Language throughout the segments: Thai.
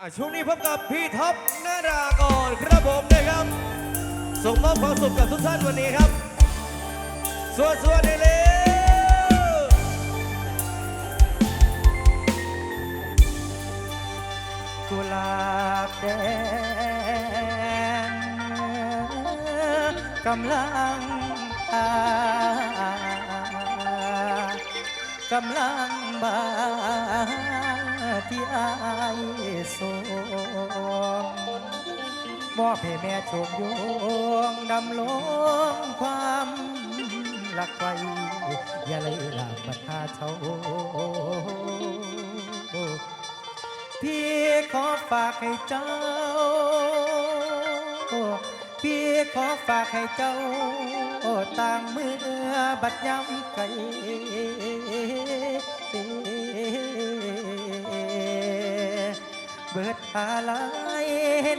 อ่าช่วงนี้พบกับพี่ท็อปนารากรครับผมนะครับ ส่งมอบความสุขกับทุกท่านวันนี้ครับ สวัสดีได้เลยกุหลาบแดงกำลังอากำลังบาน ที่อายสงมอบให้แม่โชมโยงดำลงความรักไว้อย่าเลยลาบรรดาเช่าพี่ขอฝากให้เจ้า พี่ขอฝากให้เจ้าต่างมือบัดยำไกล เบิดอะไร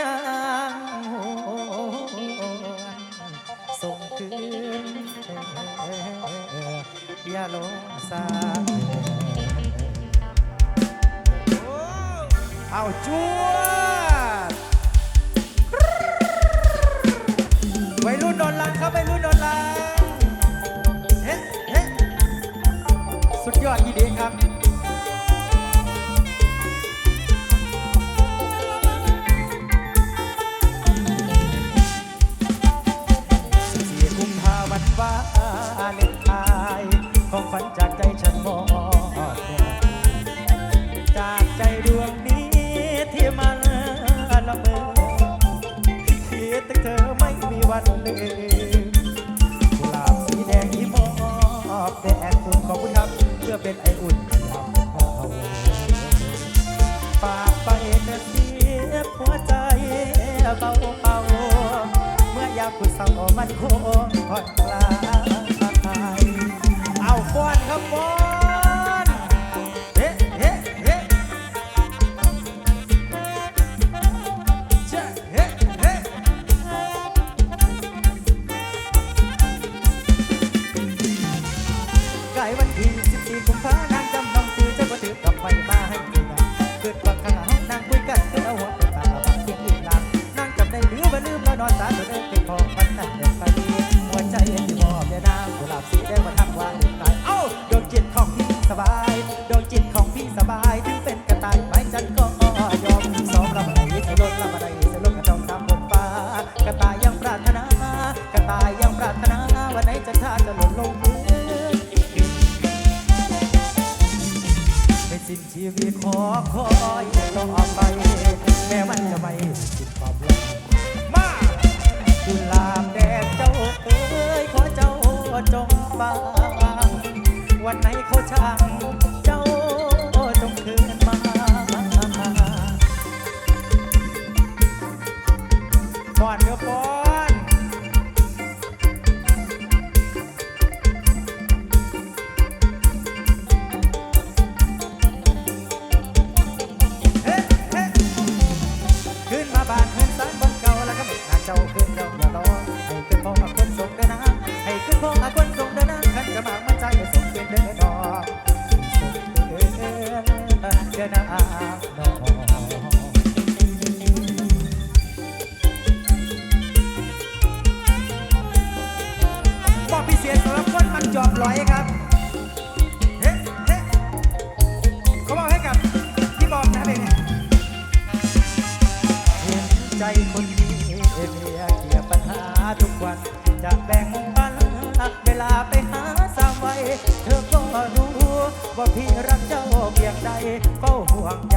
นางส่งคืนอย่าลงสาเอาจวดวัยรุ่นนอนลังครับวัยรุ่นนอนลัง เฮ้เฮ้สุดยอดยี่ดีครับ วันลืมกุหลาบสีแดงที่มอบแด่คุณขอบคุณครับ เพื่อเป็นไออุ่นยามเมาฝากไปเธอเสียหัวใจเบาเบาเมื่อยามคุณเศร้ามันคงผ่อนคลายเอาฟ้อนครับฟ้อน ชีวิตขอคอยต่อไปแม้มันจะไม่สิ้นความรักมาคุณลาบแดดเจ้าเอ้ยขอเจ้าจงฟังวันไหนเขาช่าง ลาไปหาสาวไว้ เธอก็รู้ว่าพี่รักเจ้าเพียงใดเฝ้าห่วง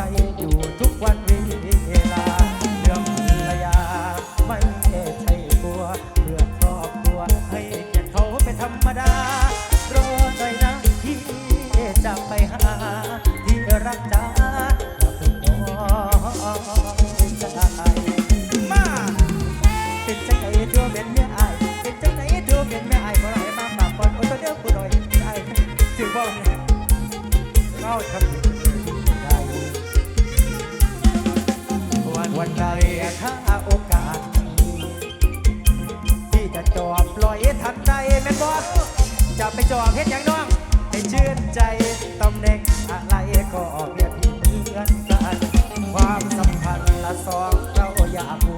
เข้าทำผิดได้วันวันใดถ้าโอกาสมีที่จะจอบลอยทันใจแม่นบอสจะไปจอบเฮ็ดอย่างน้อง ให้ชื่นใจตำแหน่งอะไรก็เพียงเหมือนกัน ความสัมพันธ์ละสองเจ้าอย่า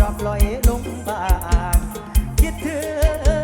จอบลอยลงบ้านคิดถึง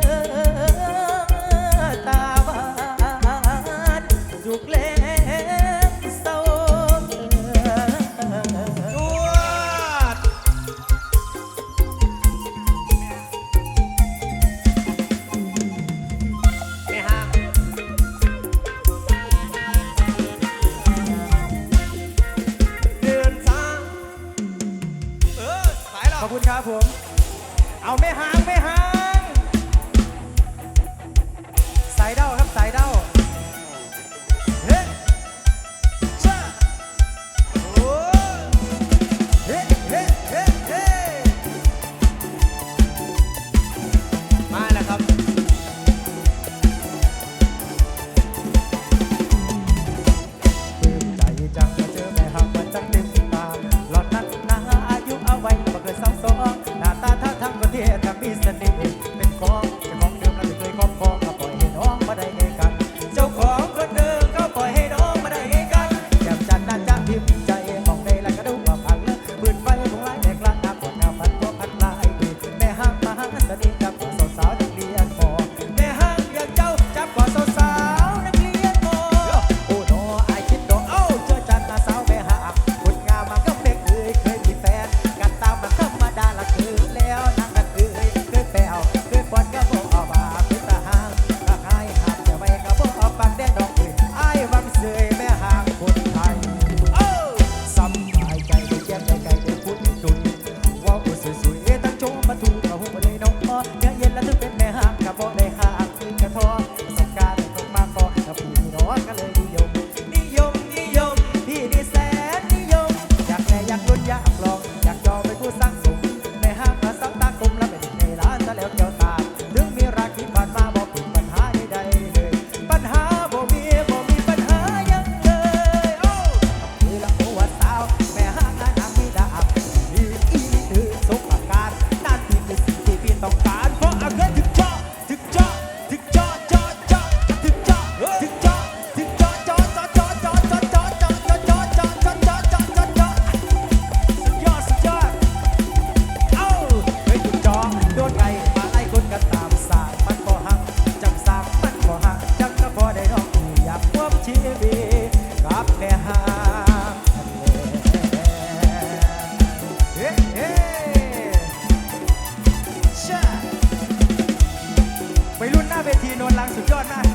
ที่นนลังสุดยอดมาก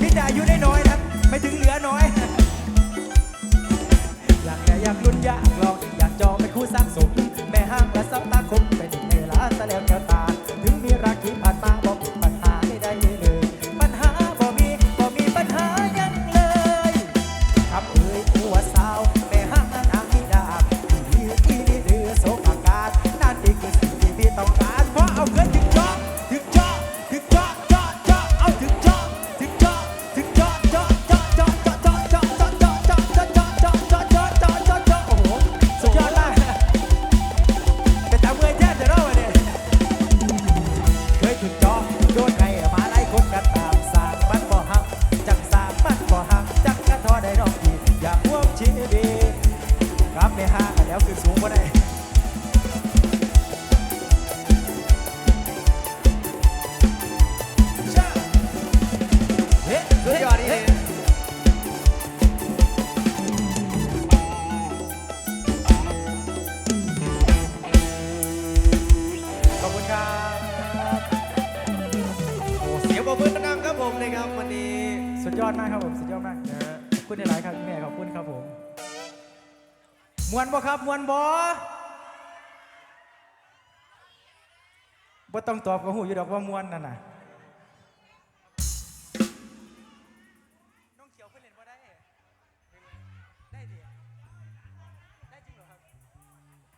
พี่แต่อายุได้น้อยครับไม่ถึงเหลือน้อย อยากแก่อยากลุ้นอยากลอง อยากจองเป็นคู่สร้างสมแม่ห้างและเศร้าตาคมเป็นเวลาแสลงแถวตา วนบ่ครับมวนบ่บ่ต้องตอบกับหูอยู่ดอกว่ามวนนั่นน่ะน้องเขียวเพื่นนบ่ได้ได้ดิได้จริงเหรอครับ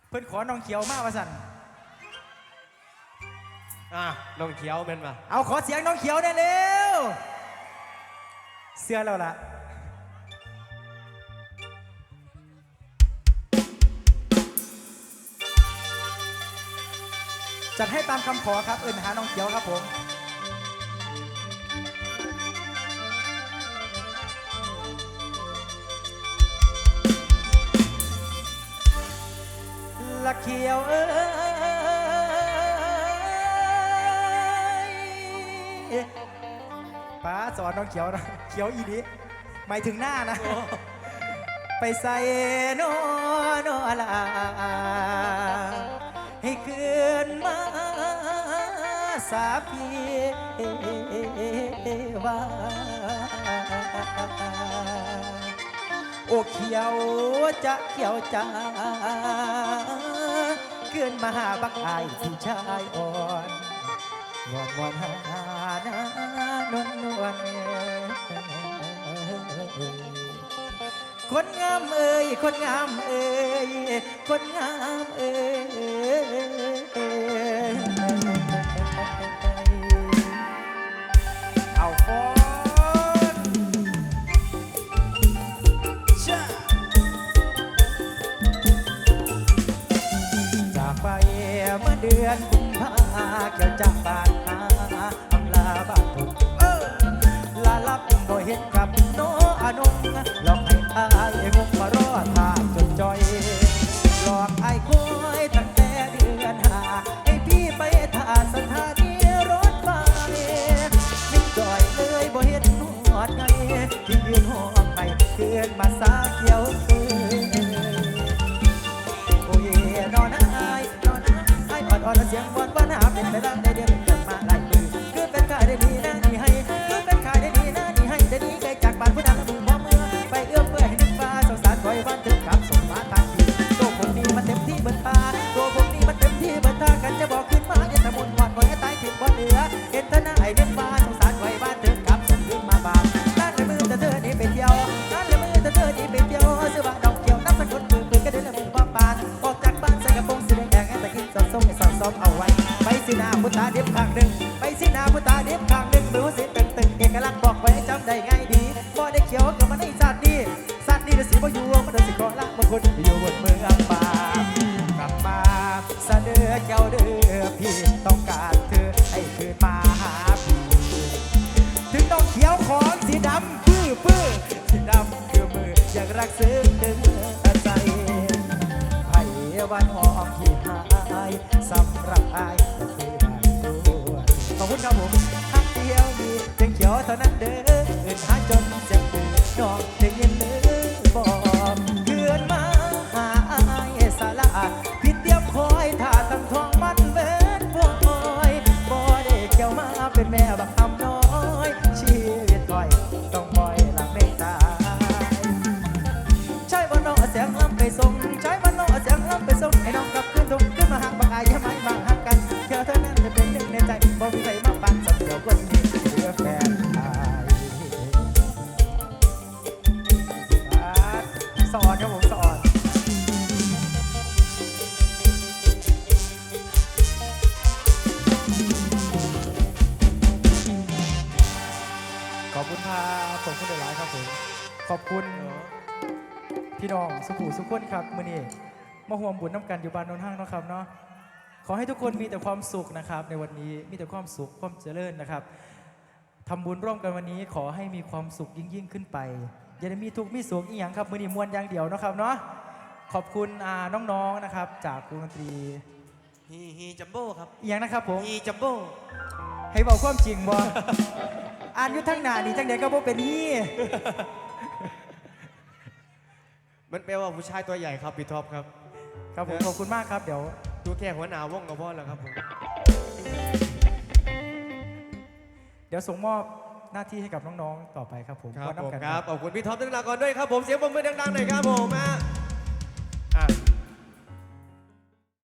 เพิ่นขอน้องเขียวมาว่าสันอะน้องเขียวเป็นป่ะเอาขอเสียงน้องเขียวได้เร็วเสื้อแล้วล่ะ จัดให้ตามคำขอครับ เอิญหาน้องเขียวครับผมละเขียวเอ้ยป้าสอนน้องเขียวนะเขียวอีดีหมายถึงหน้านะ ไปใส่โนโนอลา ให้คืนมาสาพีว่าโอเขียวจะเขียวจ้าเกินมาหาบักไอายผู้ชายอ่อนวอนวอนหานานวลน คนงามเอ่ยคนงามเอ่ยคนงามเอ่ยเอาฟอนจากไปเมื่อเดือนกุมภาเกี่ยวจากบ้าน เสียงวันวันหาเป็นไปได้ได้เดือ คือมืออยากรักซึ้งดึงใจไผ่วันหอมที่หายสำหรับอายคือได้ตัวขอบคุณครับผมฮักเดียวมีเพียงเขียวเท่านั้นเด้ออื่นหาจนเสียงปืนนอกได้ยินมือบอ คุณครับขอบคุณหลายๆครับผมขอบคุณพี่น้องสุขุสุขคนครับมื่อนี้มาห่วมบุญน้ำกันอยู่บ้านโนนห้างเนาะครับเนาะขอให้ทุกคนมีแต่ความสุขนะครับในวันนี้มีแต่ความสุขความเจริญนะครับทำบุญร่วมกันวันนี้ขอให้มีความสุขยิ่งยิ่งๆขึ้นไปอย่าได้มีทุกข์มีสุขอีหยังครับมื่อนี้มวนอย่างเดียวเนาะครับเนาะขอบคุณอ่าน้องๆนะครับ จากวงดนตรีฮีฮีจัมโบ้ครับอีหยังนะครับผมฮีจัมโบ้ให้บอกความจริงบ่ อ่านอยู่ทั้งหน้านี่จังเด็กก็บ่เป็นนี่มันแปลว่าผู้ชายตัวใหญ่ครับพี่ท็อปครับ ครับผมขอบคุณมากครับเดี๋ยว ดูแค่หัวหนาวงกับพ่อแล้วครับผมเดี๋ยวส่งมอบหน้าที่ให้กับน้องๆต่อไปครับผมครับก็นัผมกันครับขอบคุณพี่ท็อปธนากรด้วยครับผมเสียงปรบมือดังๆหน่อยครับผมฮะ